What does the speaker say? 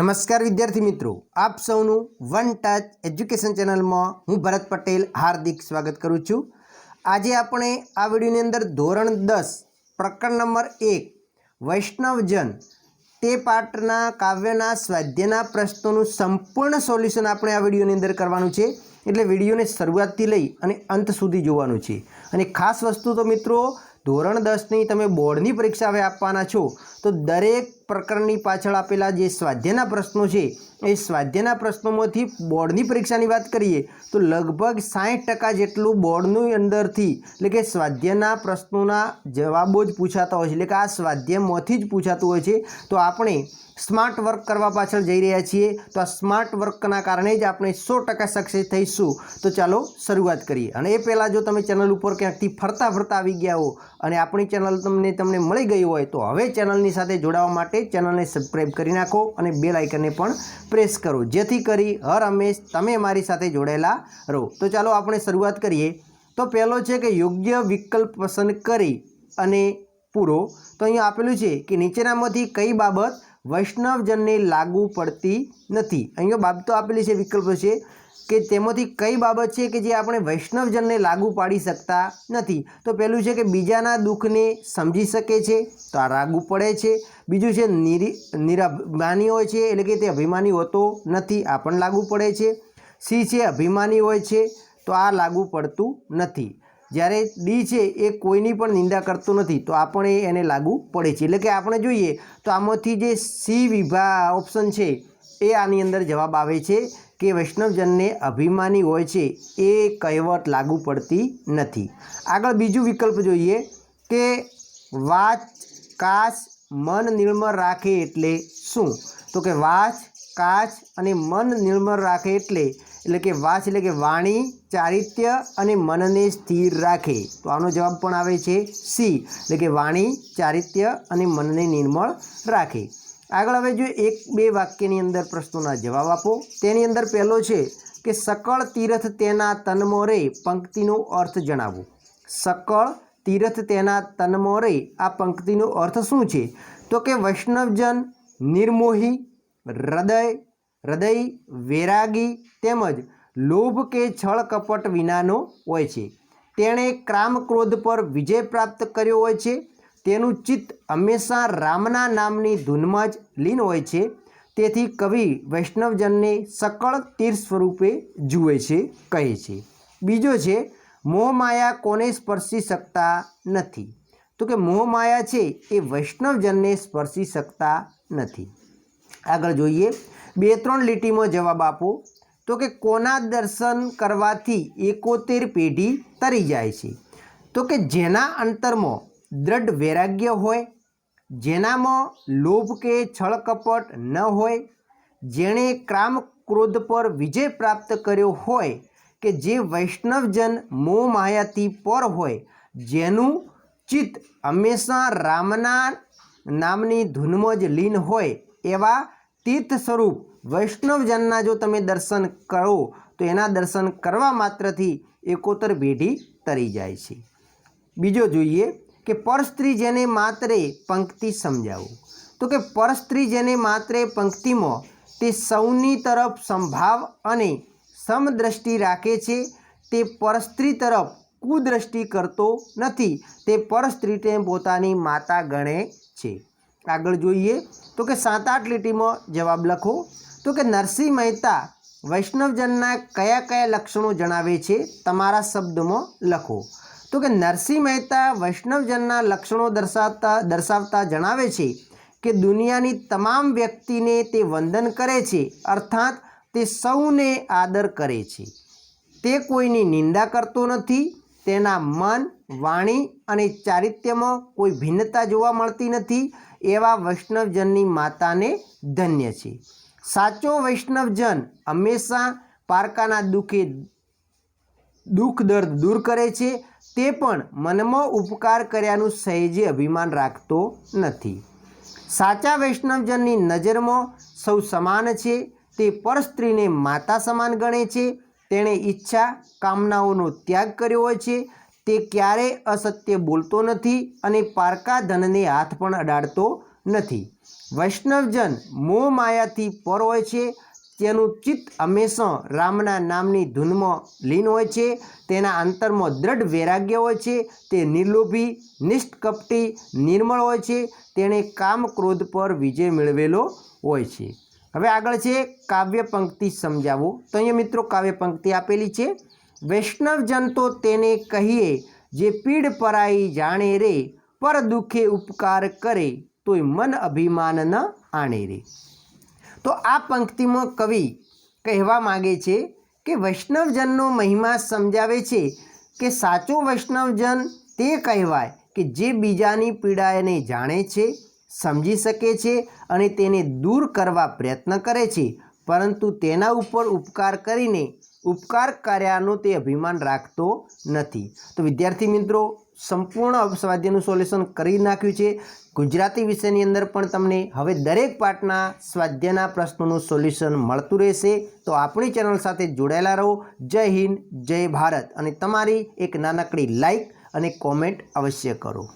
નમસ્કાર વિદ્યાર્થી મિત્રો, આપ સૌનું વન ટચ એજ્યુકેશન ચેનલમાં હું ભરત પટેલ હાર્દિક સ્વાગત કરું છું. આજે આપણે આ વિડીયોની અંદર ધોરણ દસ, પ્રકરણ નંબર એક, વૈષ્ણવજન, તે પાઠના કાવ્યના સ્વાધ્યાયના પ્રશ્નોનું સંપૂર્ણ સોલ્યુશન આપણે આ વિડીયોની અંદર કરવાનું છે. એટલે વિડીયોને શરૂઆતથી લઈ અને અંત સુધી જોવાનું છે. અને ખાસ વસ્તુ તો મિત્રો ધોરણ દસની તમે બોર્ડની પરીક્ષા હવે આપવાના છો, તો દરેક પ્રકરણની પાછળ આપેલા જે સ્વાધ્યાયના પ્રશ્નો છે, એ સ્વાધ્યાયના પ્રશ્નોમાંથી બોર્ડની પરીક્ષાની વાત કરીએ, તો લગભગ સાઠ ટકા જેટલું બોર્ડની અંદરથી, એટલે કે સ્વાધ્યાયના પ્રશ્નોના જવાબો જ પૂછાતા હોય છે, એટલે કે આ સ્વાધ્યાયમાંથી જ પૂછાતું હોય છે, તો આપણે સ્માર્ટ વર્ક કરવા પાછળ જઈ રહ્યા છીએ. તો આ સ્માર્ટ વર્કના કારણે જ આપણે સો ટકા સક્સેસ થઈશું. તો ચાલો શરૂઆત કરીએ. અને એ પહેલાં જો તમે ચેનલ ઉપર ક્યાંકથી ફરતા ફરતા આવી ગયા હો અને આપણી ચેનલ તમને તમને મળી ગઈ હોય તો હવે ચેનલની સાથે જોડાવા માટે ચેનલને સબસ્ક્રાઈબ કરી નાખો અને બેલ આઇકનને પણ પ્રેસ કરો. જેથી કરી હર હંમેશ તમે મારી સાથે જોડાયેલા રહો. તો ચાલો આપણે શરૂઆત કરીએ. તો પહેલો છે કે યોગ્ય વિકલ્પ પસંદ કરી અને પૂરો. તો અહીંયા આપેલું છે કે નીચેનામાંથી કઈ બાબત વૈષ્ણવજનને લાગુ પડતી નથી. અહીંયા બાબતો આપેલી છે, વિકલ્પો છે કે તેમાંથી કઈ બાબત છે કે જે આપણે વૈષ્ણવજનને લાગુ પાડી શકતા નથી. તો પહેલું છે કે બીજાના દુઃખને સમજી શકે છે, તો આ લાગુ પડે છે. બીજું છે નિરી, નિરાભિમાની હોય છે, એટલે કે તે અભિમાની હોતો નથી, આ પણ લાગુ પડે છે. સી છે અભિમાની હોય છે, તો આ લાગુ પડતું નથી. જ્યારે ડી છે, એ કોઈની પણ નિંદા કરતો નથી, તો આપણે એને લાગુ પડે છે. એટલે કે આપણે જોઈએ તો આમાંથી જે સી વિભા ઓપ્શન છે, એ આની અંદર જવાબ આવે છે કે વૈષ્ણવજનને અભિમાની હોય છે, એ કહેવત લાગુ પડતી નથી. આગળ બીજું વિકલ્પ જોઈએ કે વાચ, કાચ, મન નિર્મળ રાખે એટલે શું? તો કે વાચ, કાચ અને મન નિર્મળ રાખે એટલે એટલે કે વાસ એટલે કે વાણી ચારિત્ય અને મનને સ્થિર રાખે. તો આનો જવાબ પણ આવે છે સી. એટલે કે વાણી ચારિત્ય અને મનને નિર્મળ રાખે. આગળ હવે જો એક, બે વાક્યની અંદર પ્રશ્નોના જવાબ આપો. તેની અંદર પહેલો છે કે સકળ તીર્થ તેના તનમો રે પંક્તિનો અર્થ જણાવો. સકળ તીર્થ તેના તનમો રે આ પંક્તિનો અર્થ શું છે? તો કે વૈષ્ણવજન, નિર્મોહી, હૃદય હૃદય, વૈરાગી તેમજ લોભ કે છળ કપટ વિનાનો હોય છે. તેણે ક્રામ ક્રોધ પર વિજય પ્રાપ્ત કર્યો હોય છે. તેનું ચિત્ત હંમેશા રામના નામની ધૂનમાં જ લીન હોય છે. તેથી કવિ વૈષ્ણવજનને સકળ તીર્થ સ્વરૂપે જુએ છે, કહે છે. બીજો છે મોહમાયા કોને સ્પર્શી શકતા નથી? તો કે મોહમાયા છે એ વૈષ્ણવજનને સ્પર્શી શકતા નથી. આગળ જોઈએ. બે ત્રણ લીટીમાં જવાબ આપો. તો કે કોના દર્શન કરવાથી એકોતેર પેઢી તરી જાય છે? તો કે જેના અંતરમાં દ્રઢ વૈરાગ્ય હોય, જેનામાં લોભ કે છળ કપટ ન હોય, જેણે ક્રામ ક્રોધ પર વિજય પ્રાપ્ત કર્યો હોય કે જે વૈષ્ણવજન મોહ માયાથી પર હોય, જેનું ચિત્ત હંમેશા રામના નામની ધૂનમાં જ લીન હોય એવા તીર્થ સ્વરૂપ વૈષ્ણવજનના જો તમે દર્શન કરો, તો એના દર્શન કરવા માત્રથી એકોતર પેઢી તરી જાય છે. બીજો જોઈએ કે પરસ્ત્રી જેને માત્રે પંક્તિ સમજાવો. તો કે પરસ્ત્રી જેને માત્રે પંક્તિમાં તે સૌની તરફ સંભાવ અને સમદ્રષ્ટિ રાખે છે, તે પરસ્ત્રી તરફ કુદ્રષ્ટિ કરતો નથી, તે પરસ્ત્રીને પોતાની માતા ગણે છે. આગળ જોઈએ તો કે સાત આઠ લીટીમાં જવાબ લખો. તો કે નરસિંહ મહેતા વૈષ્ણવજનના કયા કયા લક્ષણો જણાવે છે? તમારા શબ્દમાં લખો. તો કે નરસિંહ મહેતા વૈષ્ણવજનના લક્ષણો દર્શાવતા દર્શાવતા જણાવે છે કે દુનિયાની તમામ વ્યક્તિને તે વંદન કરે છે, અર્થાત તે સૌને આદર કરે છે. તે કોઈની નિંદા કરતો નથી તેના મન, વાણી અને ચારિત્ર્યમાં કોઈ ભિન્નતા જોવા મળતી નથી એવા વૈષ્ણવજનની માતાને ધન્ય છે. સાચો વૈષ્ણવજન હંમેશા પારકાના દુઃખે દુઃખ દર્દ દૂર કરે છે, તે પણ મનમાં ઉપકાર કર્યાનું સહેજે અભિમાન રાખતો નથી. સાચા વૈષ્ણવજનની નજરમાં સૌ સમાન છે, તે પર સ્ત્રીને માતા સમાન ગણે છે તેણે ઈચ્છા, કામનાઓનો ત્યાગ કર્યો હોય છે. તે ક્યારેય અસત્ય બોલતો નથી અને પારકા ધનને હાથ પણ અડાડતો નથી. વૈષ્ણવજન મોહ માયાથી પર હોય છે. તેનું ચિત્ત હંમેશા રામના નામની ધૂનમાં લીન હોય છે. તેના અંતરમાં દ્રઢ વૈરાગ્ય હોય છે. તે નિર્લોભી, નિષ્કપટી, નિર્મળ હોય છે. તેણે કામ ક્રોધ પર વિજય મેળવેલો હોય છે. હવે આગળ છે કાવ્ય પંક્તિ સમજાવો. તો અહીંયા મિત્રો કાવ્ય પંક્તિ આપેલી છે. વૈષ્ણવજન તો તેને કહીએ, જે પીડ પરાઈ જાણે રે, પર દુઃખે ઉપકાર કરે, તોય મન અભિમાન ન આણે રે. તો આ પંક્તિમાં કવિ કહેવા માગે છે કે વૈષ્ણવજનનો મહિમા સમજાવે છે કે સાચો વૈષ્ણવજન તે કહેવાય કે જે બીજાની પીડાને જાણે છે સમજી શકે છે અને તેને દૂર કરવા પ્રયત્ન કરે છે. પરંતુ તેના ઉપર ઉપકાર કરીને ઉપકાર કર્યાનું તે અભિમાન રાખતો નથી. તો વિદ્યાર્થી મિત્રો, સંપૂર્ણ સ્વાધ્યાયનું સોલ્યુશન કરી નાખ્યું છે. ગુજરાતી વિષયની અંદર પણ તમને હવે દરેક પાઠના સ્વાધ્યાયના પ્રશ્નોનું સોલ્યુશન મળતું રહેશે. તો આપણી ચેનલ સાથે જોડાયેલા રહો. જય હિન્દ, જય ભારત. અને તમારી એક નાનકડી લાઈક અને કોમેન્ટ અવશ્ય કરો.